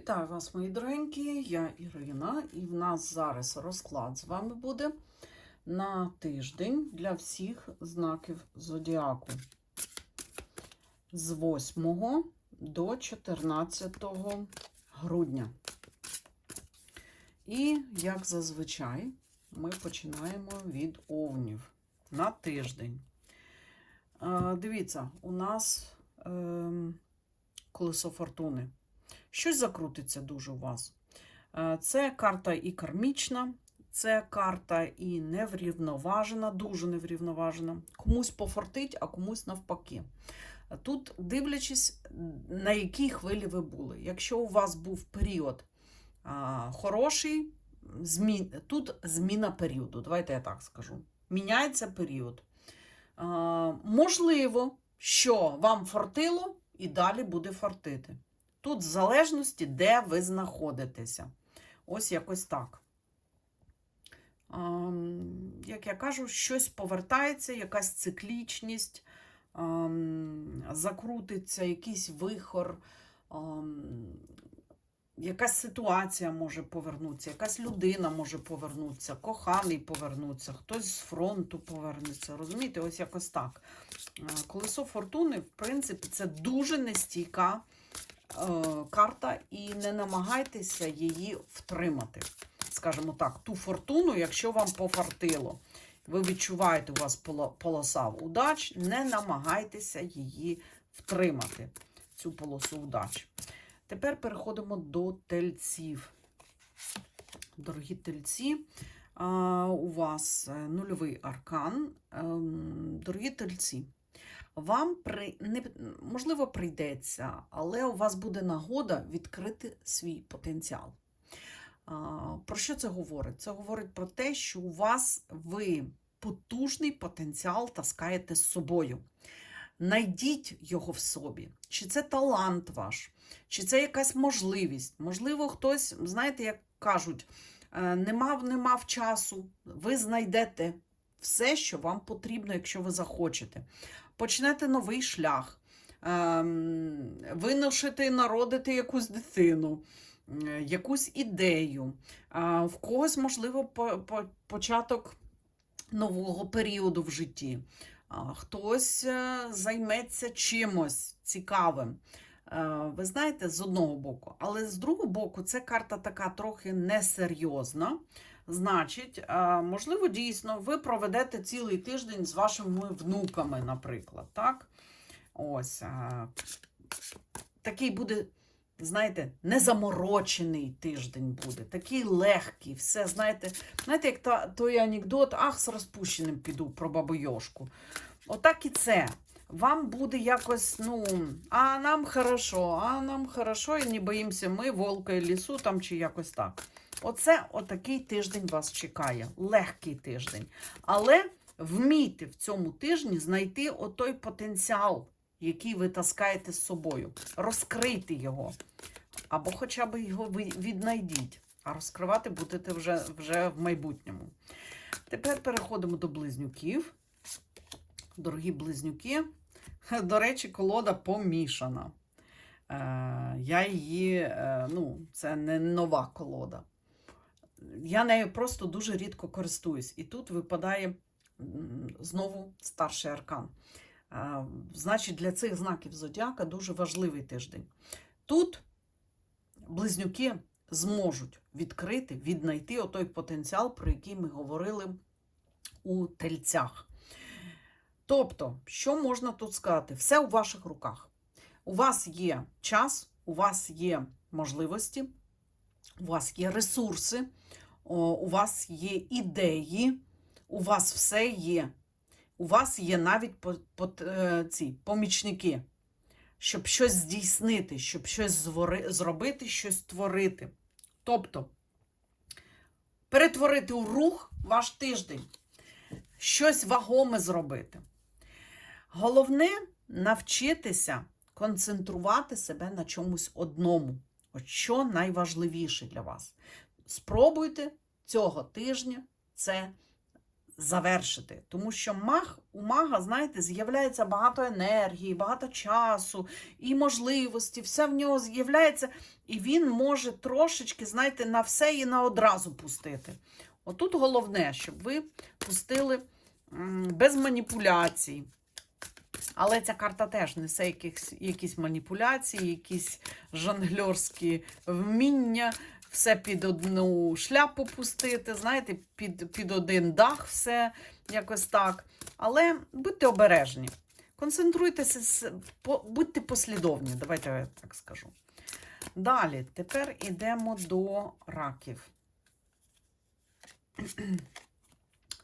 Вітаю вас, мої дорогенькі, я Ірина, і в нас зараз розклад з вами буде на тиждень для всіх знаків зодіаку з 8 до 14 грудня. І, як зазвичай, ми починаємо від овнів на тиждень. Е, Дивіться, у нас ем, колесо фортуни. Щось закрутиться дуже у вас. Е, Це карта і кармічна, це карта і неврівноважена, дуже неврівноважена. Комусь пофортить, а комусь навпаки. Тут, дивлячись, на якій хвилі ви були. Якщо у вас був період а, хороший, змін... тут зміна періоду. Давайте я так скажу. Міняється період. А, можливо, що вам фортило і далі буде фортити. Тут в залежності, де ви знаходитеся. Ось якось так. Як я кажу, щось повертається, якась циклічність, закрутиться, якийсь вихор, якась ситуація може повернутися, якась людина може повернутися, коханий повернутися, хтось з фронту повернеться. Розумієте, ось якось так. Е, Колесо фортуни, в принципі, це дуже нестійка карта, і не намагайтеся її втримати. Скажімо так, ту фортуну, якщо вам пофартило, ви відчуваєте, у вас поло- полоса удач, не намагайтеся її втримати, цю полосу удач. Тепер переходимо до тельців. Дорогі тельці, у вас е, нульовий аркан. Ем, Дорогі тельці, вам при... не... можливо прийдеться, але у вас буде нагода відкрити свій потенціал. Про що це говорить? Це говорить про те, що у вас ви потужний потенціал таскаєте з собою. Найдіть його в собі. Чи це талант ваш, чи це якась можливість. Можливо, хтось, знаєте, як кажуть, е, не мав, не мав часу, ви знайдете все, що вам потрібно, якщо ви захочете. Почнете новий шлях, ем, виношити, народити якусь дитину, якусь ідею. В когось, можливо, по- по- початок нового періоду в житті. Хтось е, займеться чимось цікавим. Е, Ви знаєте, з одного боку, але з другого боку, це карта така трохи несерйозна. Значить, е, можливо, дійсно, ви проведете цілий тиждень з вашими внуками, наприклад. Так? Ось. е, Такий буде, знаєте, незаморочений тиждень буде, такий легкий, все, знаєте, знаєте, як та, той анекдот, ах, з розпущеним піду про бабу Йошку. Отак і це. Вам буде якось, ну, а нам хорошо, а нам хорошо, і не боїмося ми, волка і лісу там чи якось так. Оце отакий тиждень вас чекає, легкий тиждень. Але вмійте в цьому тижні знайти отой потенціал, який ви таскаєте з собою. Розкрийте його. Або хоча б його віднайдіть. А розкривати будете вже, вже в майбутньому. Тепер переходимо до близнюків. Дорогі близнюки. До речі, колода помішана. Е, я її, е, ну, це не нова колода. Я нею просто дуже рідко користуюсь. І тут випадає знову старший аркан. Значить, для цих знаків зодіака дуже важливий тиждень. Тут близнюки зможуть відкрити, віднайти отой потенціал, про який ми говорили у тельцях. Тобто, що можна тут сказати? Все у ваших руках. У вас є час, у вас є можливості, у вас є ресурси, у вас є ідеї, у вас все є. У вас є навіть е, ці помічники, щоб щось здійснити, щоб щось зробити, щось створити. Тобто, перетворити у рух ваш тиждень, щось вагоме зробити. Головне навчитися концентрувати себе на чомусь одному. От що найважливіше для вас. Спробуйте цього тижня це завершити. Тому що маг, у мага, знаєте, з'являється багато енергії, багато часу і можливості, все в нього з'являється, і він може трошечки, знаєте, на все і на одразу пустити. Отут головне, щоб ви пустили без маніпуляцій. Але ця карта теж несе якісь, якісь маніпуляції, якісь жонгльорські вміння, все під одну шляпу пустити, знаєте, під, під один дах все якось так. Але будьте обережні. Концентруйтеся, будьте послідовні, давайте я так скажу. Далі, тепер йдемо до раків.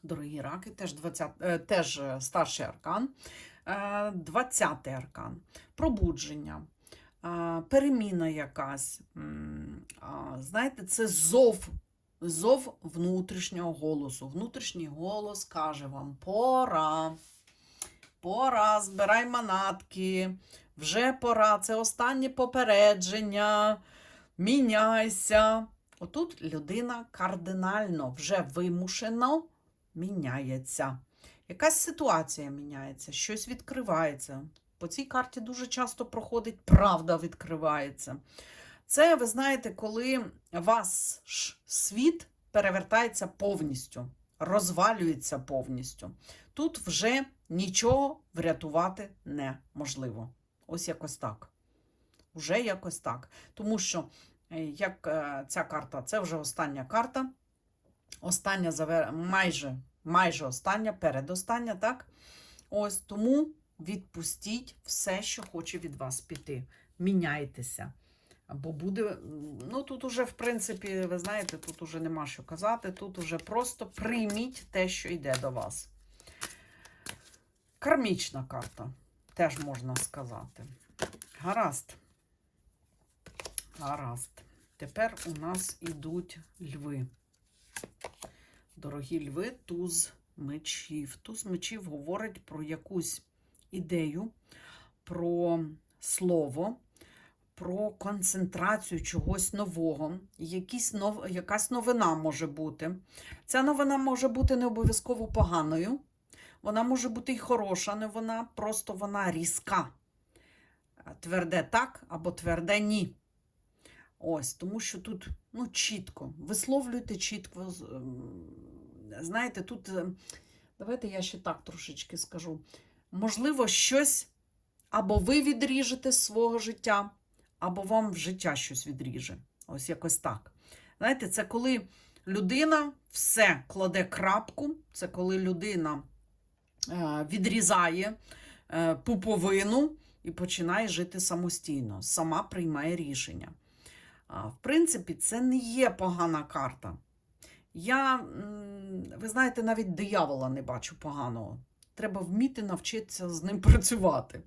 Дорогі раки, теж, 20, е, теж е, старший аркан. Е, 20 аркан. Пробудження, е, переміна якась. Знаєте, це зов, зов внутрішнього голосу. Внутрішній голос каже вам: пора. Пора, збирай манатки, вже пора, це останнє попередження. Міняйся. Отут людина кардинально вже вимушено міняється. Якась ситуація міняється, щось відкривається. По цій карті дуже часто проходить правда відкривається. Це, ви знаєте, коли вас світ перевертається повністю, розвалюється повністю. Тут вже нічого врятувати неможливо. Ось якось так. Уже якось так. Тому що, е, як е, ця карта, це вже остання карта. Остання майже, майже остання, передостання, так? Ось тому відпустіть все, що хоче від вас піти. Міняйтеся. Бо буде, ну тут уже, в принципі, ви знаєте, тут уже нема що казати, тут уже просто прийміть те, що йде до вас. Кармічна карта, теж можна сказати. Гаразд. Гаразд. Тепер у нас ідуть льви. Дорогі льви, туз мечів. Туз мечів говорить про якусь ідею, про слово, про концентрацію чогось нового, якісь нов... якась новина може бути. Ця новина може бути не обов'язково поганою, вона може бути і хороша новина, просто вона різка. Тверде так або тверде ні. Ось, тому що тут ну, чітко, висловлюйте чітко. ем, Знаєте, тут, е, давайте я ще так трошечки скажу. Можливо, щось або ви відріжете з свого життя, або вам в життя щось відріже. Ось якось так. Знаєте, це коли людина все кладе крапку, це коли людина е, відрізає е, пуповину і починає жити самостійно, сама приймає рішення. В принципі, це не є погана карта. Я, ви знаєте, навіть диявола не бачу поганого. Треба вміти навчитися з ним працювати.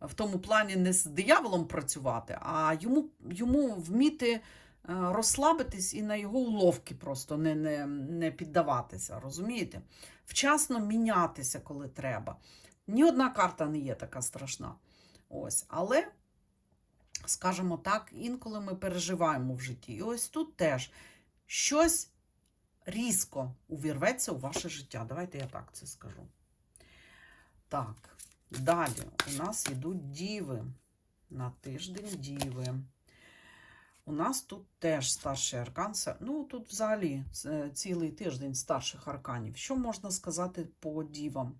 В тому плані не з дияволом працювати, а йому, йому вміти е, розслабитись і на його уловки просто не, не, не піддаватися. Розумієте? Вчасно мінятися, коли треба. Ні одна карта не є така страшна. Ось, але скажімо так, інколи ми переживаємо в житті. І ось тут теж щось різко увірветься у ваше життя. Давайте я так це скажу. Так, далі у нас йдуть діви. На тиждень діви. У нас тут теж старший аркан. Ну, тут взагалі цілий тиждень старших арканів. Що можна сказати по дівам?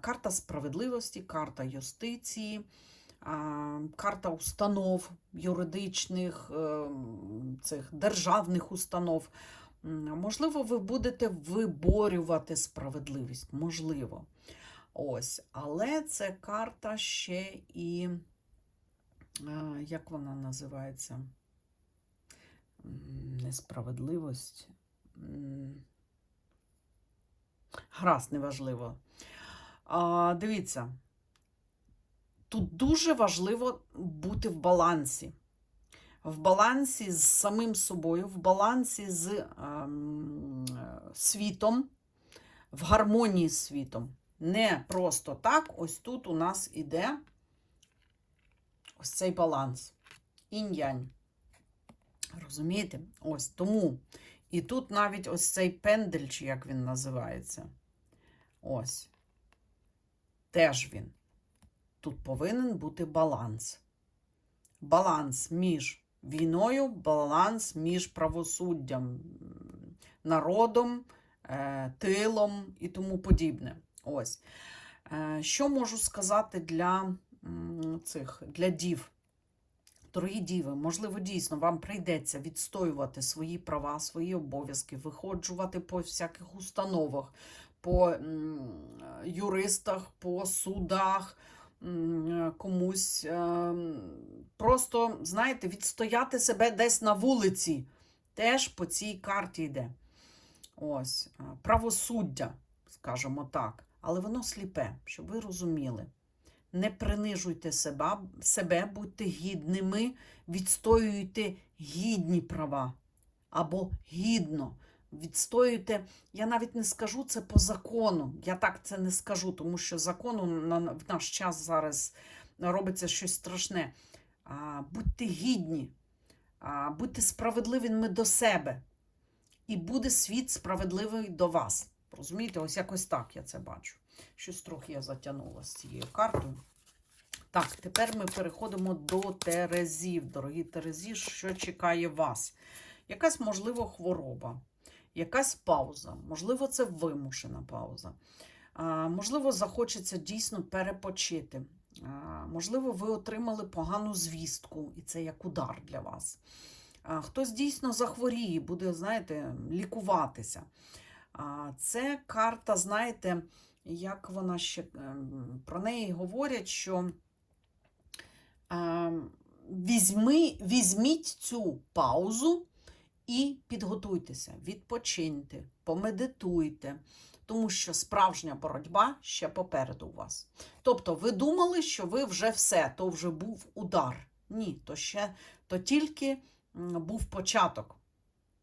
Карта справедливості, карта юстиції, карта установ юридичних, ем, цих державних установ. Можливо, ви будете виборювати справедливість. Можливо. Ось. Але це карта ще і. е, Як вона називається? М, Гаразд, неважливо. А, дивіться, тут дуже важливо бути в балансі. В балансі з самим собою, в балансі з е, світом, в гармонії з світом. Не просто так, ось тут у нас іде ось цей баланс. Інь-янь. Розумієте? Ось тому І тут навіть ось цей пендель, чи як він називається. Ось. Теж він. Тут повинен бути баланс. Баланс між війною, баланс між правосуддям, народом, е, тилом і тому подібне. Ось. Е, Що можу сказати для цих для дів? Дорогі діви, можливо, дійсно вам прийдеться відстоювати свої права, свої обов'язки, виходжувати по всяких установах, по юристах, по судах, комусь е, просто, знаєте, відстояти себе десь на вулиці. Теж по цій карті йде. Ось, е, правосуддя, скажімо так, але воно сліпе, щоб ви розуміли. Не принижуйте себе, себе, будьте гідними, відстоюйте гідні права або гідно. Відстоюйте, я навіть не скажу це по закону. Я так це не скажу, тому що закону на в наш час зараз робиться щось страшне. А, будьте гідні, а, будьте справедливими до себе, і буде світ справедливий до вас. Розумієте, ось якось так я це бачу. Щось трохи я затягнула з цією картою. Так, тепер ми переходимо до Терезів. Дорогі Терезі, що чекає вас? Якась, можливо, хвороба, якась пауза, можливо, це вимушена пауза. Можливо, захочеться дійсно перепочити. Можливо, ви отримали погану звістку, і це як удар для вас. Хтось дійсно захворіє, буде, знаєте, лікуватися. Це карта, знаєте, як вона ще ем, про неї говорять, що ем, візьми, візьміть цю паузу і підготуйтеся, відпочиньте, помедитуйте, тому що справжня боротьба ще попереду у вас. Тобто, ви думали, що ви вже все, то вже був удар. Ні, то ще то тільки був початок.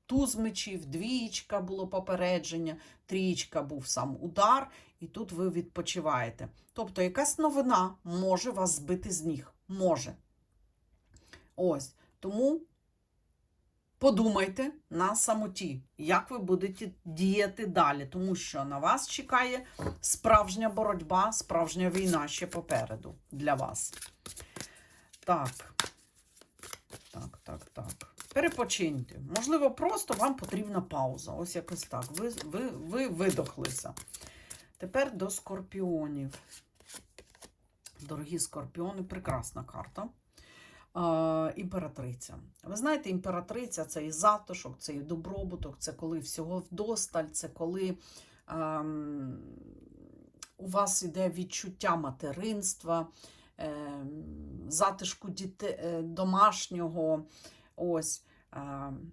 Туз мечів, двічка було попередження, трічка був сам удар, і тут ви відпочиваєте. Тобто, якась новина може вас збити з ніг. Може. Ось. Тому подумайте на самоті, як ви будете діяти далі, тому що на вас чекає справжня боротьба, справжня війна ще попереду для вас. Так. Так, так, так. Перепочиньте. Можливо, просто вам потрібна пауза. Ось якось так. Ви, ви, ви видохлися. Тепер до скорпіонів. Дорогі скорпіони, прекрасна карта. Е, імператриця. Ви знаєте, імператриця це і затишок, це і добробуток, це коли всього вдосталь, це коли ем, у вас іде відчуття материнства, ем, затишку діте, е, домашнього. Ось. ем,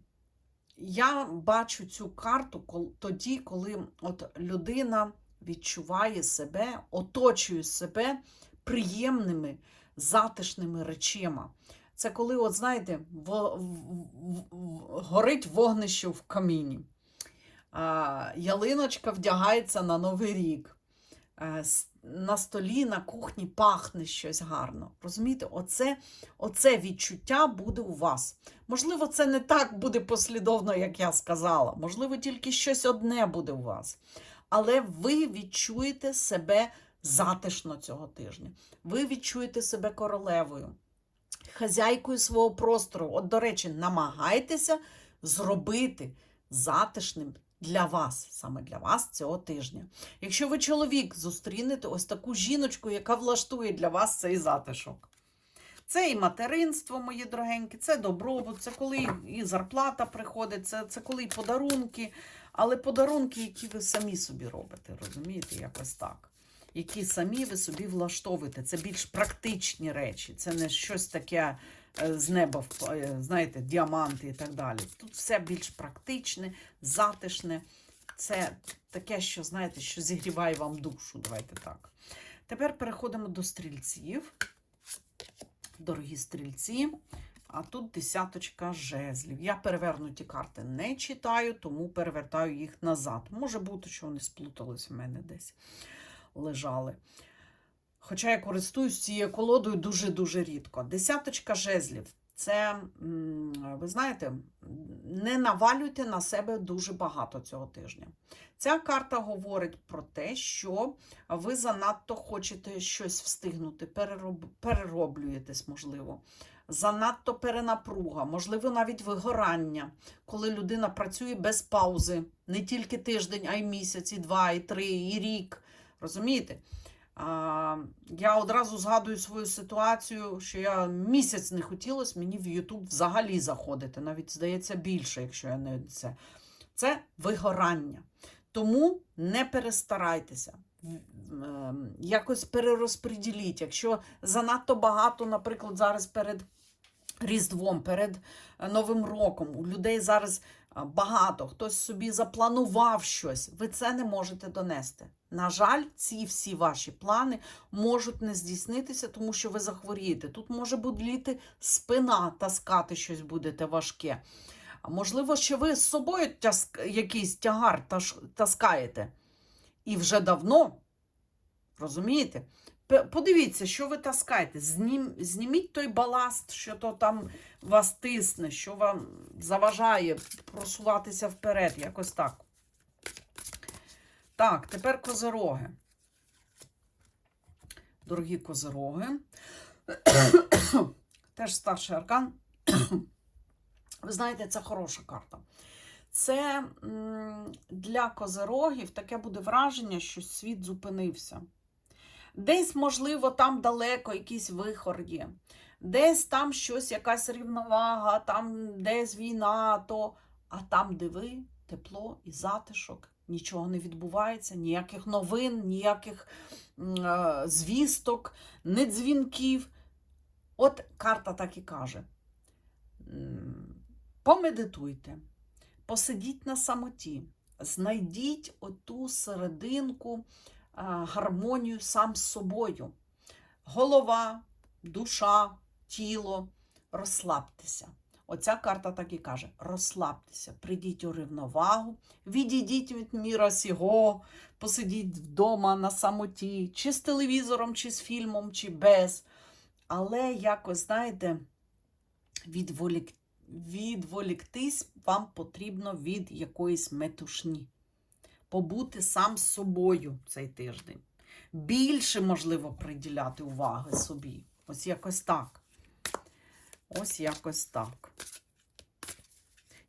я бачу цю карту тоді, коли от людина відчуває себе, оточує себе приємними, затишними речима. Це коли, от знаєте, в- в- в- горить вогнище в каміні. А, ялиночка вдягається на Новий рік. Е, с- На столі, на кухні пахне щось гарно. Розумієте, оце, оце відчуття буде у вас. Можливо, це не так буде послідовно, як я сказала. Можливо, тільки щось одне буде у вас. Але ви відчуєте себе затишно цього тижня. Ви відчуєте себе королевою, хазяйкою свого простору. От, до речі, намагайтеся зробити затишним для вас, саме для вас цього тижня. Якщо ви чоловік зустрінете ось таку жіночку, яка влаштує для вас цей затишок. Це і материнство, мої дорогенькі, це добробут, це коли і зарплата приходить, це, це коли і подарунки, але подарунки, які ви самі собі робите, розумієте, якось так. Які самі ви собі влаштовуєте. Це більш практичні речі, це не щось таке е, з неба, е, знаєте, діаманти і так далі. Тут все більш практичне, затишне. Це таке, що, знаєте, що зігріває вам душу. Давайте так. Тепер переходимо до стрільців. Дорогі стрільці. А тут десяточка жезлів. Я перевернуті карти не читаю, тому перевертаю їх назад. Може бути, що вони сплутались в мене десь лежали. Хоча я користуюсь цією колодою дуже-дуже рідко. Десяточка жезлів. це, ви знаєте, не навалюйте на себе дуже багато цього тижня. Ця карта говорить про те, що ви занадто хочете щось встигнути, перероб... перероблюєтесь, можливо. Занадто перенапруга, можливо, навіть вигорання, коли людина працює без паузи, не тільки тиждень, а й місяць, і два, і три, і рік. Розумієте? А, я одразу згадую свою ситуацію, що я місяць не хотілося мені в YouTube взагалі заходити. Навіть здається більше, якщо я не це. Це вигорання. Тому не перестарайтеся. Ем, Якось перерозподіліть. Якщо занадто багато, наприклад, зараз перед Різдвом, перед е, Новим роком, у людей зараз багато, хтось собі запланував щось, ви це не можете донести. На жаль, ці всі ваші плани можуть не здійснитися, тому що ви захворієте. Тут може боліти спина, таскати щось будете важке. Можливо, що ви з собою якийсь тягар таскаєте. І вже давно, розумієте? Подивіться, що ви таскаєте. Знім... Зніміть той баласт, що то там вас тисне, що вам заважає просуватися вперед. Якось так. Так, тепер козороги. Дорогі козороги. Теж старший аркан. Ви знаєте, це хороша карта. Це для козирогів таке буде враження, що світ зупинився. Десь, можливо, там далеко якийсь вихор є, десь там щось, якась рівновага, там десь війна, то, а там, де ви, тепло і затишок, нічого не відбувається, ніяких новин, ніяких е, звісток, не дзвінків. От карта так і каже. Помедитуйте, посидіть на самоті, знайдіть оту серединку, гармонію сам з собою. Голова, душа, тіло, розслабтеся. Оця карта так і каже: розслабтеся, прийдіть у рівновагу, відійдіть від міра сього, посидіть вдома на самоті, чи з телевізором, чи з фільмом, чи без. Але якось, знаєте, відволік... відволіктись вам потрібно від якоїсь метушні. Побути сам з собою цей тиждень. Більше, можливо, приділяти уваги собі. Ось якось так. Ось якось так.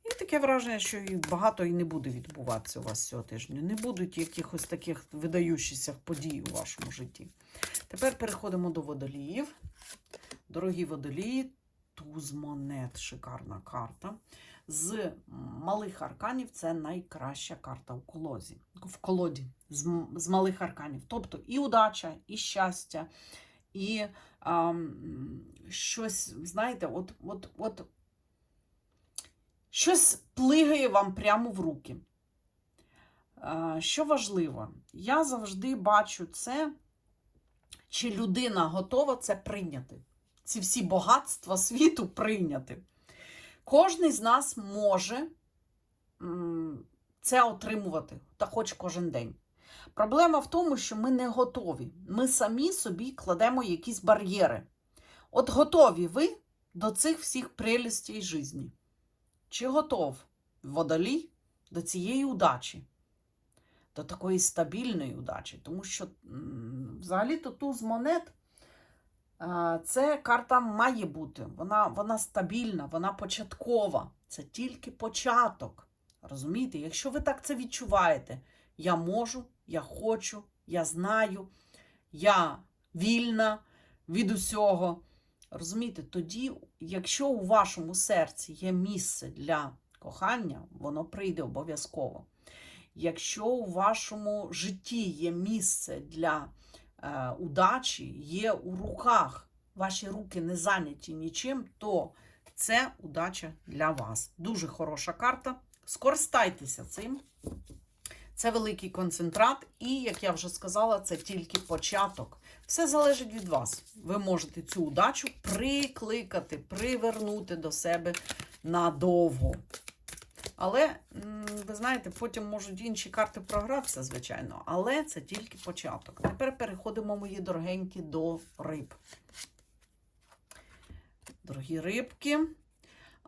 І таке враження, що і багато і не буде відбуватися у вас цього тижня. Не будуть якихось таких видаючихся подій у вашому житті. Тепер переходимо до водоліїв. Дорогі водолії, туз монет, шикарна карта. З малих арканів це найкраща карта в колозі. В колоді з, з малих арканів. Тобто і удача, і щастя, і ам, щось, знаєте, от, от, от щось плигає вам прямо в руки. А, Що важливо, я завжди бачу це, чи людина готова це прийняти. Ці всі багатства світу прийняти. Кожний з нас може це отримувати, та хоч кожен день. Проблема в тому, що ми не готові. Ми самі собі кладемо якісь бар'єри. От готові ви до цих всіх прелістей житті? Чи готов водолій до цієї удачі? До такої стабільної удачі? Тому що взагалі-то туз монет. А, Це карта має бути. Вона, вона стабільна, вона початкова. Це тільки початок. Розумієте? Якщо ви так це відчуваєте, я можу, я хочу, я знаю, я вільна від усього. Розумієте, тоді, якщо у вашому серці є місце для кохання, воно прийде обов'язково. Якщо у вашому житті є місце для е, удачі, є у руках, ваші руки не зайняті нічим, то це удача для вас. Дуже хороша карта. Скористайтеся цим. Це великий концентрат, і, як я вже сказала, це тільки початок. Все залежить від вас. Ви можете цю удачу прикликати, привернути до себе надовго. Але, ви знаєте, потім можуть інші карти програтися, звичайно, але це тільки початок. Тепер переходимо, мої дорогенькі, до риб. Дорогі рибки,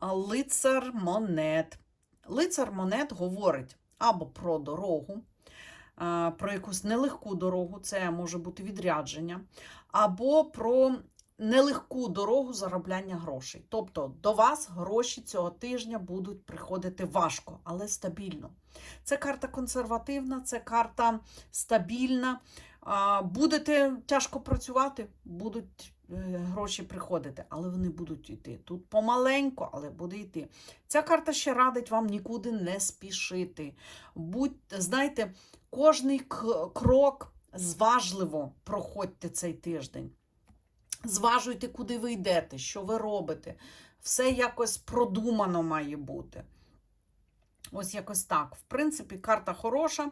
лицар монет. Лицар монет говорить або про дорогу, про якусь нелегку дорогу, це може бути відрядження, або про нелегку дорогу заробляння грошей. Тобто до вас гроші цього тижня будуть приходити важко, але стабільно. Це карта консервативна, це карта стабільна. Будете тяжко працювати, будуть е, гроші приходити, але вони будуть йти. Тут помаленько, але буде йти. Ця карта ще радить вам нікуди не спішити. Будьте, знаєте, кожний крок зважливо проходьте цей тиждень. Зважуйте, куди ви йдете, що ви робите. Все якось продумано має бути. Ось якось так. В принципі, карта хороша.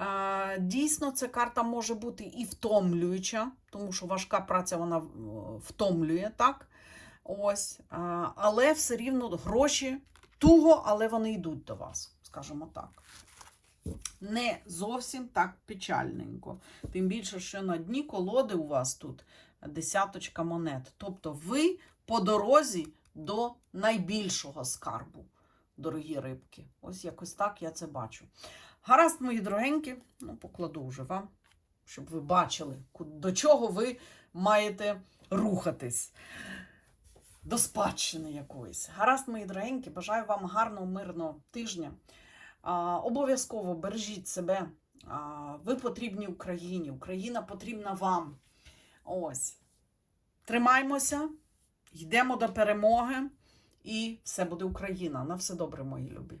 Е, Дійсно, ця карта може бути і втомлююча, тому що важка праця вона е, втомлює, так? Ось. Е, Але все рівно гроші туго, але вони йдуть до вас, скажімо так. Не зовсім так печальненько. Тим більше, що на дні колоди у вас тут десяточка монет. Тобто ви по дорозі до найбільшого скарбу, дорогі рибки. Ось якось так я це бачу. Гаразд, мої дорогенькі, ну, покладу вже вам, щоб ви бачили, до чого ви маєте рухатись. До спадщини якоїсь. Гаразд, мої дорогенькі, бажаю вам гарного, мирного тижня. Обов'язково бережіть себе. Ви потрібні Україні. Україна потрібна вам. Ось. Тримаймося, йдемо до перемоги, і все буде Україна. На все добре, мої любі.